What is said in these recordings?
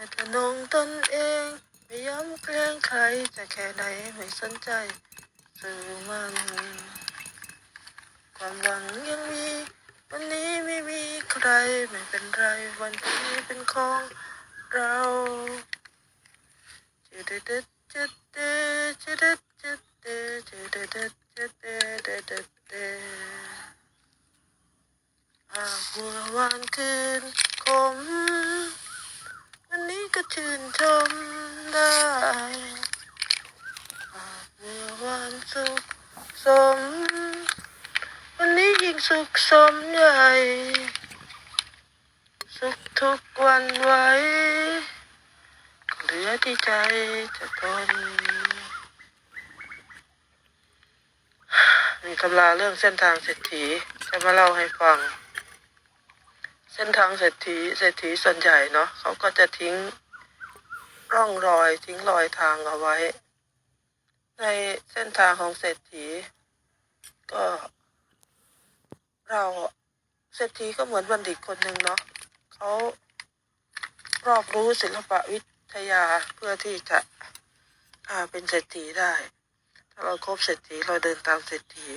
ไม่ทะนงตนเองไม่ยอมเกรงใครจะแค่ไหนไม่สนใจสื่อมัน ความหวังยังมี วันนี้ไม่มีใครไม่เป็นไรวันพรุ่งนี้เป็นของเราจะเด็ดเด็ดจะเด็ดจะเด็ดจะเด็ดจะเด็ดจะเด็ดเด็ดเด็ดอาบบัววานคืนคม ก็ชื่นชมได้อาบบัววานสุขสม วันนี้ยิ่งสุขสมใหญ่ สุขทุกวันไว้ เหลือที่ใจจะทนมีตำราเรื่องเส้นทางเศรษฐีจะมาเล่าให้ฟัง เส้นทางเศรษฐีเศรษฐีส่วนใหญ่เนาะเขาก็จะทิ้ง ร่องรอยทิ้งรอยทางเอาไว้ ในเส้นทางของเศรษฐี ก็ เราเศรษฐีก็เหมือนบัณฑิตคนหนึ่งเนาะเขารอบรู้ศิลปะวิทยาเพื่อที่จะเป็นเศรษฐีได้ ถ้าเราครบเศรษฐีเราเดินตามเศรษฐี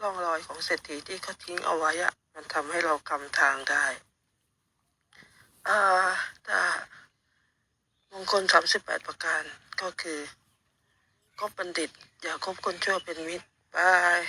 ร่องรอยของเศรษฐีที่เขาทิ้งเอาไว้อะมันทำให้เรากำทางได้อ่า คลสามสิบแปดประการก็คือคบบัณฑิต อย่าคบคนชั่วเป็นมิตรบาย